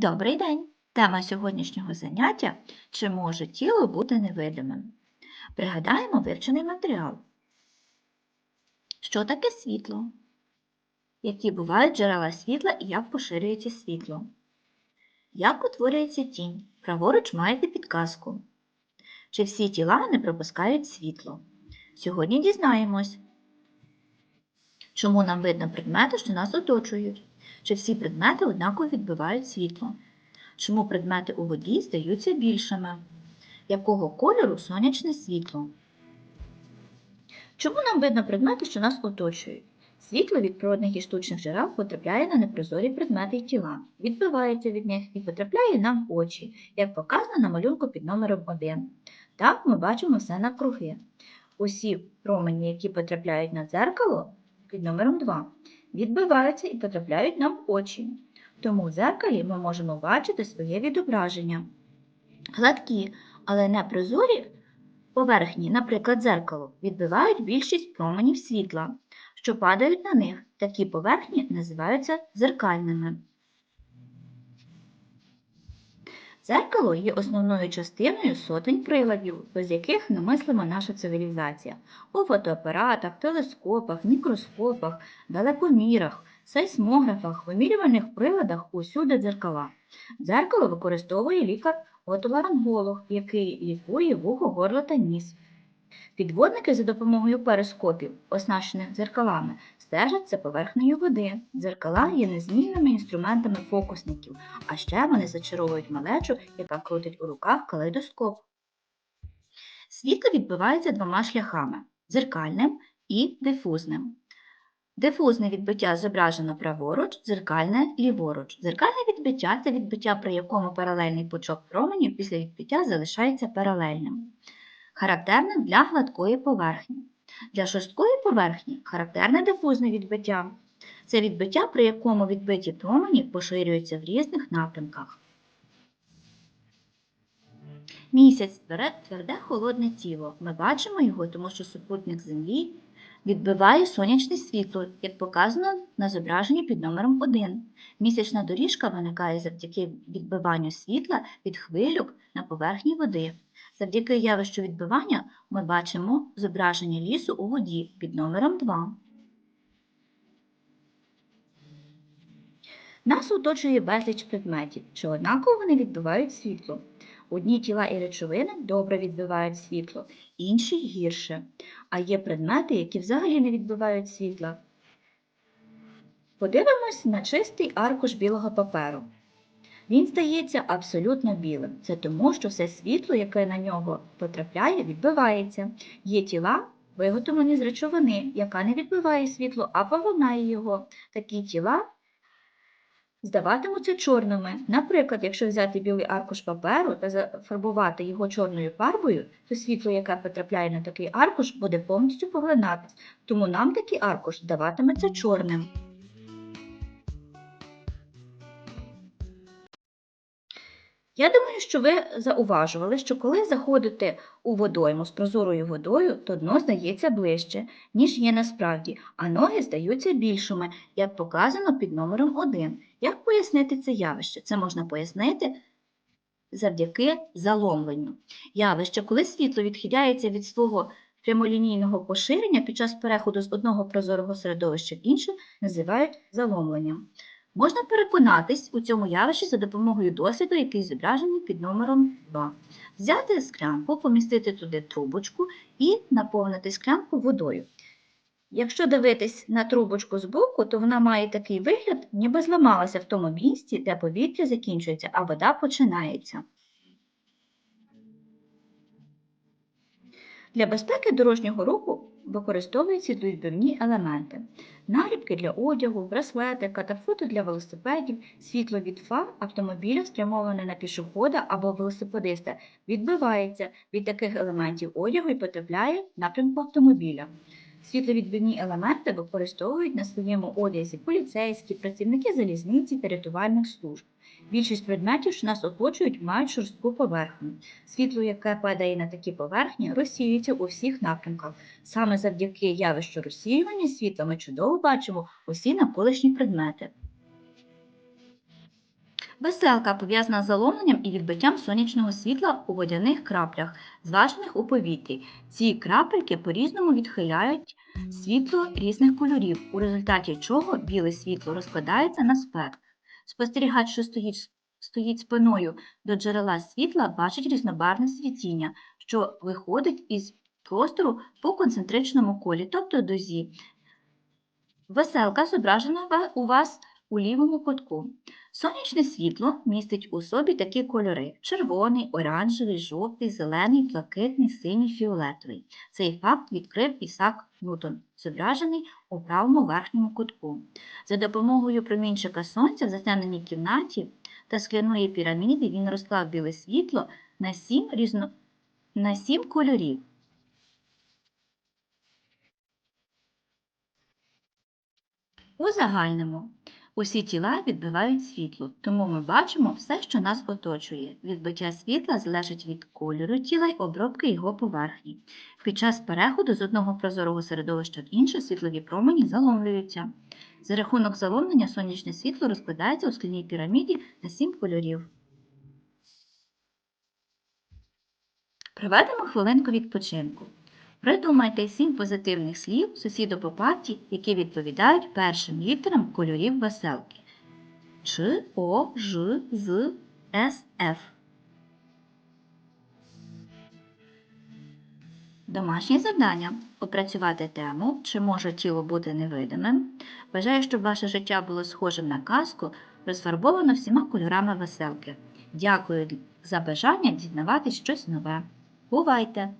Добрий день! Тема сьогоднішнього заняття Чи може тіло бути невидимим? Пригадаємо вивчений матеріал. Що таке світло? Які бувають джерела світла і як поширюється світло? Як утворюється тінь? Праворуч маєте підказку. Чи всі тіла не пропускають світло? Сьогодні дізнаємось, чому нам видно предмети, що нас оточують. Чи всі предмети однаково відбивають світло? Чому предмети у воді здаються більшими? Якого кольору сонячне світло? Чому нам видно предмети, що нас оточують? Світло від природних і штучних джерел потрапляє на непрозорі предмети і тіла, відбивається від них і потрапляє нам в очі, як показано на малюнку під номером 1. Так ми бачимо все навкруги. Усі промені, які потрапляють на дзеркало під номером 2, відбиваються і потрапляють нам в очі. Тому в зеркалі ми можемо бачити своє відображення. Гладкі, але не прозорі поверхні, наприклад, зеркало, відбивають більшість променів світла, що падають на них. Такі поверхні називаються дзеркальними. Дзеркало є основною частиною сотень приладів, без яких немислима наша цивілізація. У фотоапаратах, телескопах, мікроскопах, далекомірах, сейсмографах, вимірювальних приладах усюди дзеркала. Дзеркало використовує лікар-отоларинголог, який лікує вухо, горло та ніс. Підводники за допомогою перископів, оснащених дзеркалами, стежать за поверхнею води. Дзеркала є незмінними інструментами фокусників, а ще вони зачаровують малечу, яка крутить у руках калейдоскоп. Світло відбивається двома шляхами дзеркальним і дифузним. Дифузне відбиття зображено праворуч, дзеркальне ліворуч. Дзеркальне відбиття це відбиття, при якому паралельний пучок променів після відбиття залишається паралельним. Характерним для гладкої поверхні. Для шорсткої поверхні характерне дифузне відбиття. Це відбиття, при якому відбиті промені поширюються в різних напрямках. Місяць бере тверде холодне тіло. Ми бачимо його, тому що супутник Землі відбиває сонячне світло, як показано на зображенні під номером 1. Місячна доріжка виникає завдяки відбиванню світла від хвилюк на поверхні води. Завдяки явищу відбивання ми бачимо зображення лісу у воді під номером 2. Нас оточує безліч предметів, що однаково вони відбивають світло. Одні тіла і речовини добре відбивають світло, інші гірше. А є предмети, які взагалі не відбивають світла. Подивимось на чистий аркуш білого паперу. Він здається абсолютно білим. Це тому, що все світло, яке на нього потрапляє, відбивається. Є тіла, виготовлені з речовини, яка не відбиває світло, а поглинає його. Такі тіла здаватимуться чорними. Наприклад, якщо взяти білий аркуш паперу та зафарбувати його чорною фарбою, то світло, яке потрапляє на такий аркуш, буде повністю поглинатись. Тому нам такий аркуш здаватиметься чорним. Я думаю, що ви зауважували, що коли заходите у водойму з прозорою водою, то дно здається ближче, ніж є насправді, а ноги здаються більшими, як показано під номером 1. Як пояснити це явище? Це можна пояснити завдяки заломленню. Явище, коли світло відхиляється від свого прямолінійного поширення під час переходу з одного прозорого середовища в інше, називають заломленням. Можна переконатись у цьому явищі за допомогою досвіду, який зображений під номером 2. Взяти склянку, помістити туди трубочку і наповнити склянку водою. Якщо дивитись на трубочку збоку, то вона має такий вигляд, ніби зламалася в тому місці, де повітря закінчується, а вода починається. Для безпеки дорожнього руху використовують світловідбивні елементи. Наліпки для одягу, браслети, катафоти для велосипедів, світло від фар автомобіля, спрямоване на пішохода або велосипедиста, відбивається від таких елементів одягу і потрапляє в напрямку автомобіля. Світловідбивні елементи використовують на своєму одязі поліцейські, працівники залізниці та рятувальних служб. Більшість предметів, що нас оточують, мають шорстку поверхню. Світло, яке падає на такі поверхні, розсіюється у всіх напрямках. Саме завдяки явищу розсіювання світла ми чудово бачимо усі навколишні предмети. Веселка пов'язана з заломленням і відбиттям сонячного світла у водяних краплях, зважених у повітрі. Ці крапельки по-різному відхиляють світло різних кольорів, у результаті чого біле світло розкладається на спектр. Спостерігач, що стоїть, стоїть спиною до джерела світла, бачить різнобарне світіння, що виходить із простору по концентричному колі, тобто дозі. Веселка зображена у вас у лівому кутку. Сонячне світло містить у собі такі кольори: червоний, оранжевий, жовтий, зелений, блакитний, синій, фіолетовий. Цей факт відкрив Ісак Ньютон, зображений у правому верхньому кутку. За допомогою промінчика сонця в затемненій кімнаті та скляної піраміди він розклав біле світло на сім, різно... на сім кольорів. У загальному усі тіла відбивають світло, тому ми бачимо все, що нас оточує. Відбиття світла залежить від кольору тіла й обробки його поверхні. Під час переходу з одного прозорого середовища в інше світлові промені заломлюються. За рахунок заломлення сонячне світло розкладається у скляній піраміді на сім кольорів. Проведемо хвилинку відпочинку. Придумайте сім позитивних слів сусіду по парті, які відповідають першим літерам кольорів веселки. Ч, О, Ж, З, С, Ф. Домашнє завдання опрацювати тему, чи може тіло бути невидимим. Бажаю, щоб ваше життя було схожим на казку, розфарбовано всіма кольорами веселки. Дякую за бажання дізнаватись щось нове. Бувайте!